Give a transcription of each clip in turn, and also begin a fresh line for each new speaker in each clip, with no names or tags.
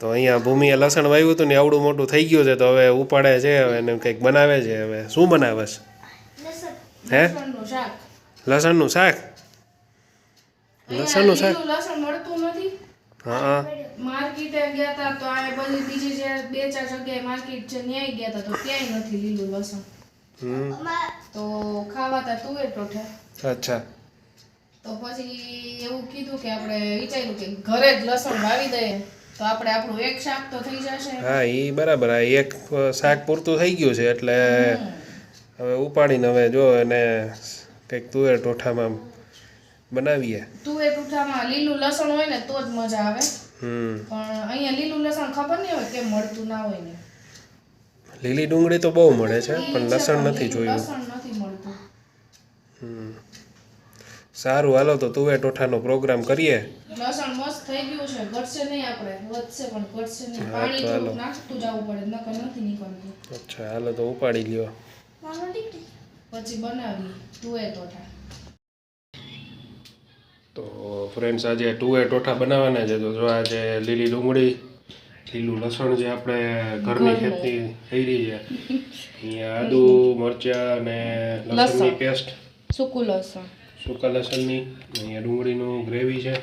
તો અહીંયા ભૂમિએ લસણ વાવ્યું હતું ને આવડું મોટું થઈ ગયું છે તો હવે ઉપાડે છે હવે એને કંઈક બનાવે છે હવે શું બનાવે છે? હે?
લસણનું શાક.
લસણનું શાક?
લસણ મળતું નથી.
હા.
માર્કેટે ગયા હતા તો આ બધી બીજી જે બે ચાર જગ્યાએ માર્કેટ છે ન્યાય ગયા હતા તો ક્યાંય નથી લીલું લસણ. તો ખાવા તા તુવેર ટોઠા
અચ્છા.
તો પછી એવું કીધું કે આપણે વિચાર્યું કે ઘરે જ લસણ વાવી દઈએ. તો આપણે આપણું એક શાક તો થઈ જશે.
હા એ બરાબર. આ એક શાક પૂરતું થઈ ગયું છે એટલે હવે ઉપાડીને હવે જો એને કંઈક તુવેર ટોઠામાં બનાવીએ.
તુવેર ટોઠામાં લીલું લસણ હોય ને તો જ મજા આવે.
હમ.
પણ અહીંયા લીલું લસણ ખબર નહીં હોય કેમ મળતું ના હોય ને.
લીલી ડુંગળી તો બહુ મળે છે પણ લસણ નથી જોયું.
લસણ નથી મળતું.
હમ. સારું હાલો તો તુવેર ટોઠાનો પ્રોગ્રામ કરીએ.
લસણ થઈ ગયું છે. ઘટશે નહીં આપણે. વધશે પણ ઘટશે નહીં. પાણી થોડું નાખતું જવું પડે નકર નથી નીકળતું.
અચ્છા હાલો તો ઉપાડી લ્યો.
પછી બનાવી તુવેર ટોઠા.
તો ફ્રેન્ડ્સ આજે ટુએ ટોઠા બનાવવાના છે. તો જો આજે લીલી ડુંગળી લીલું લસણ જે આપણે ઘરની ખેતી થઈ રહી છે અહીંયા આદુ મરચાં અને લસણની પેસ્ટ.
સૂકું લસણ.
સૂકા લસણની અહીંયા ડુંગળીનું ગ્રેવી છે.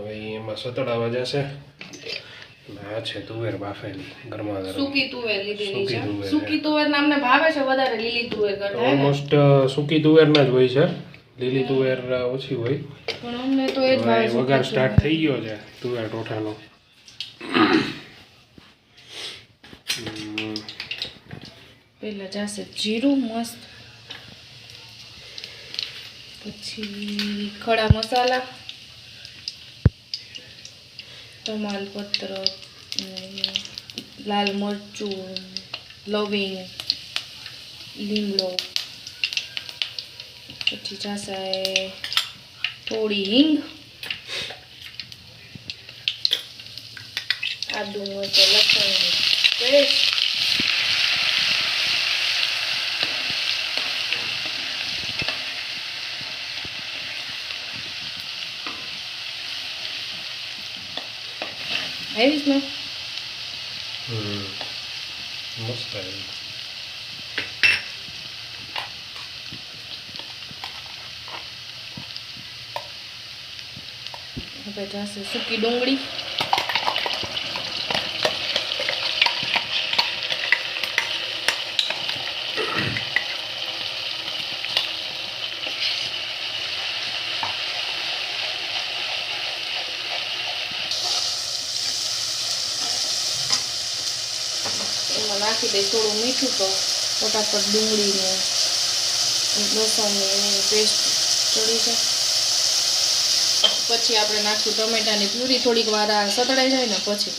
હવે એમાં સતડાવા જશે. આ છે તુવેર બાફેલી ગરમા ગરમ.
સૂકી તુવેર લીધેલી છે. સૂકી તુવેર નામને ભાવે છે વધારે લીલી તુવેર કરતા
ઓલમોસ્ટ સૂકી તુવેરના જ હોય છે. લીલી તુવેર ઓછી હોય.
પણ અમને તો એ જ ભાવે
વઘાર સ્ટાર્ટ થઈ ગયો છે તુવેર ટોઠાનો
પહેલા જાશે જીરું મસ્ત. પછી ખડા મસાલા. તમાલપત્ર લાલ મરચું લવિંગ લીમડો. પછી જાશે થોડી હિંગ. આદુ મરચું લસણ પેસ્ટ. આવીશ ને
હમ. મસ્ત આવ્યું.
હવે જાશે સૂકી ડુંગળી એમાં નાખી થોડું મીઠું તો ફટાફટ ડુંગળીને લસણની પેસ્ટ ચડી છે પછી આપણે નાખશું ટમેટાની પ્યુરી, થોડીક વાર સતળાઈ જાય ને પછી.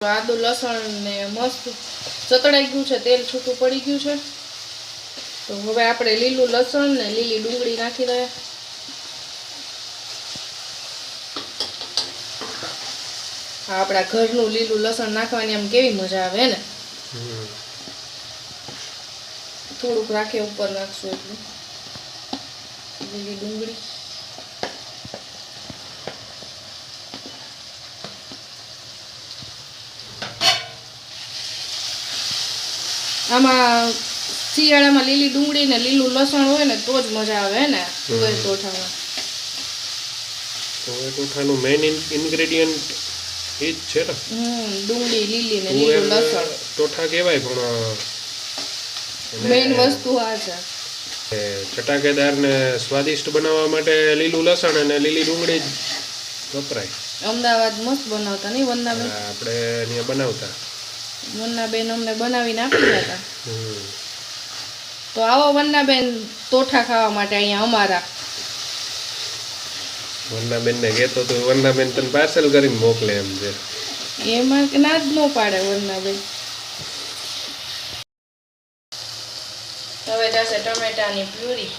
આદુ લસણ ને મસ્ત સતળાઈ ગયું છે, તેલ છૂટું પડી ગયું છે. તો હવે આપણે લીલું લસણ ને લીલી ડુંગળી નાખી દઈએ આપણા ઘરનું લીલું લસણ નાખવાની આમ કેવી મજા આવે ને? થોડુંક રાખે ઉપર નાખશું એટલે. લીલી ડુંગળી. આમાં શિયાળામાં લીલી ડુંગળી ને લીલું લસણ હોય ને તો જ મજા આવે ને તુવેર ટોઠામાં
તુવેર ટોઠાનું મેઇન ઇન્ગ્રેડિયન્ટ એ જ છે ને?
હમ ડુંગળી લીલી ને લીલું લસણ.
ટોઠા કહેવાય પણ
મેઇન વસ્તુ આ છે.
ચટાકેદાર ને સ્વાદિષ્ટ બનાવવા માટે લીલું લસણ અને લીલી ડુંગળી જ વપરાય.
અમદાવાદ મસ્ત બનાવતા નહીં વંદાબેન
બેન? આપણે અહીંયા બનાવતા.
વંદાબેન અમને બનાવીને આપી હતા. તો આવો વંદાબેન તોઠા ખાવા માટે અહીંયા અમારા.
વંદાબેનને કહેતો તો વંદાબેન તને પાર્સલ કરીને મોકલે એમ છે.
એમાં ના જ ન પાડે વંદાબેન હવે જશે ટમેટાની પ્યુરી.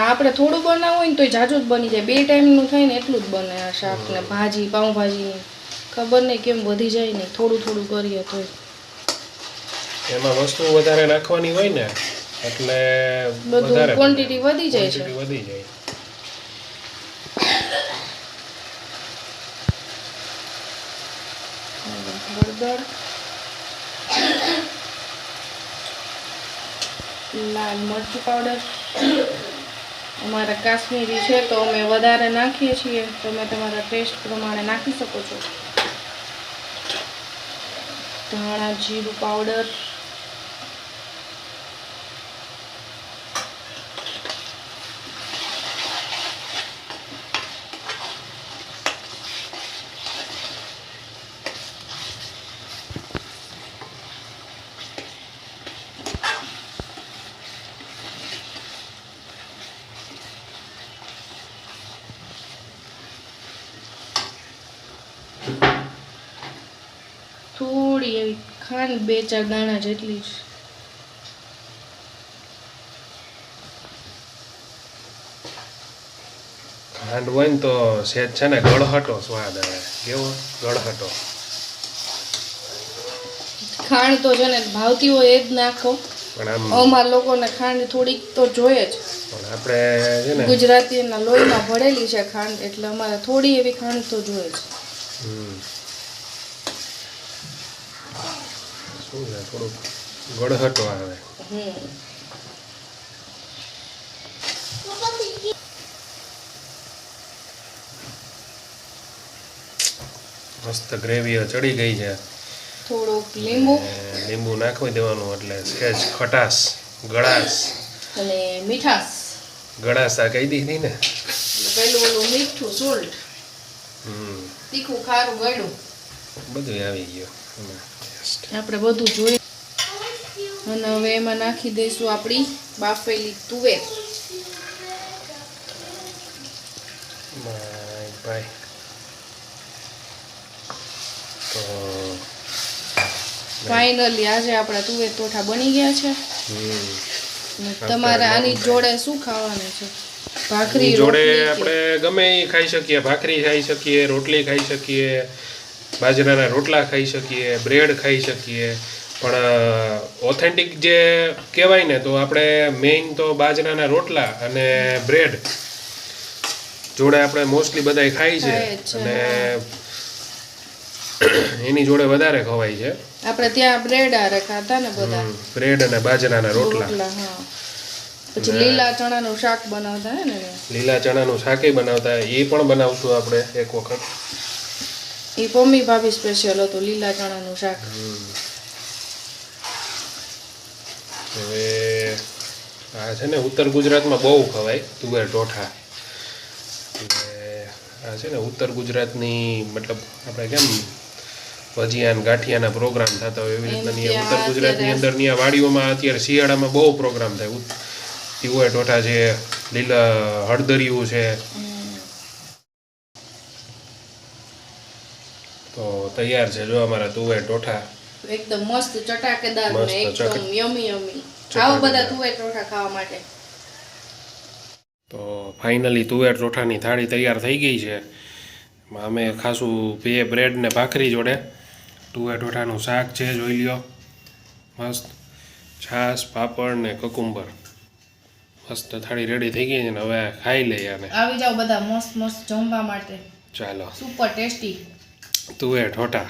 આપણે થોડું બનાવવું હોય ને તો જાજુ જ બની જાય. બે ટાઈમનું થાય ને એટલું જ બને આ શાક ને ભાજી પાઉંભાજીની. ખબર નહીં કેમ વધી જાય ને થોડું થોડું કરીએ તોય.
એમાં વસ્તુ વધારે નાખવાની હોય ને એટલે વધારે
ક્વોન્ટિટી વધી જાય છે.
વધી જાય.
હળદર. લાલ મરચું પાવડર અમારા કાશ્મીરી છે તો અમે વધારે નાખીએ છીએ. તમે તમારા ટેસ્ટ પ્રમાણે નાખી શકો છો. ધાણા જીરું પાવડર થોડી એવી ખાંડ બે ચાર દાણા જેટલી જ.
ખાંડ હોય ને તો સેજ છે ને ગળહટો સ્વાદ આવે. કેવો? ગળહટો.
ખાંડ તો છે ને ભાવતી હોય એ જ નાખો.
પણ આમ
અમારા લોકોને ખાંડ થોડીક તો જોઈએ જ.
પણ આપણે છે ને
ગુજરાતીના લોહીમાં ભળેલી છે ખાંડ એટલે અમારે થોડી એવી ખાંડ તો જોઈએ જ.
હમ. શું છે થોડુંક ગળહટો આવે. મસ્ત ગ્રેવીઓ ચડી ગઈ છે.
થોડુંક લીંબુ.
લીંબુ નાખી દેવાનું એટલે સહેજ ખટાશ ગળાશ.
અને મીઠાશ.
ગળાશ આ કહી દીધી ને?
પેલું ઓલું મીઠું સોલ્ટ.
હમ.
તીખું ખારું ગળ્યું.
બધું આવી ગયું.
આપણે બધું જોઈ અને હવે એમાં નાખી દઈશું આપણી બાફેલી તુવેર.
ભાઈ ભાઈ તો
ફાઇનલી આજે આપણા તુવેર તોઠા બની ગયા છે. તમારે આની જોડે શું ખાવાનું છે? ભાખરી
જોડે આપણે ગમે ખાઈ શકીએ. ભાખરી ખાઈ શકીએ રોટલી ખાઈ શકીએ. બાજરાના રોટલા ખાઈ શકીએ બ્રેડ ખાઈ શકીએ. પણ ઓથેન્ટિક જે કહેવાય ને તો આપણે મેઇન તો બાજરાના રોટલા અને બ્રેડ જોડે આપણે મોસ્ટલી બધાય ખાઈ છે અને એની જોડે વધારે ખવાય છે.
આપણે ત્યાં બ્રેડ આરે ખાતા ને બધા.
બ્રેડ અને બાજરાના રોટલા.
પછી લીલા ચણાનું શાક બનાવતા ને.
લીલા ચણાનું શાકે બનાવતા એ પણ બનાવશું આપણે એક વખત.
એ પમ્મી ભાભી સ્પેશિયલ હતું લીલા ચણાનું શાક.
હવે આ છે ને ઉત્તર ગુજરાતમાં બહુ ખવાય તુવેર ઢોઠા. આ છે ને ઉત્તર ગુજરાતની મતલબ આપણે કેમ ભજીયા ને ગાંઠિયાના પ્રોગ્રામ થતા હોય એવી રીતના ઉત્તર ગુજરાતની
અત્યારે-
અંદરની વાડીઓમાં અત્યારે શિયાળામાં બહુ પ્રોગ્રામ થાય. તુવેર ટોઠા છે લીલા હળદરિયું છે તો તૈયાર છે. જો અમારા તુવેર ટોઠા
એકદમ મસ્ત ચટાકેદાર ને એકદમ યમી યમી આવો બધા તુવેર ટોઠા ખાવા માટે.
તો ફાઇનલી તુવેર ટોઠાની થાળી તૈયાર થઈ ગઈ છે. અમે ખાસું બે બ્રેડ ને ભાખરી જોડે. તુવેર ટોઠાનું શાક છે જોઈ લ્યો. મસ્ત. છાશ પાપડ ને કકુંબર. મસ્ત થાળી રેડી થઈ ગઈ છે ને હવે ખાઈ લઈએ
આવી જાઓ બધા મસ્ત મસ્ત જમવા માટે.
ચાલો.
સુપર ટેસ્ટી
તુવેર ઠોઠા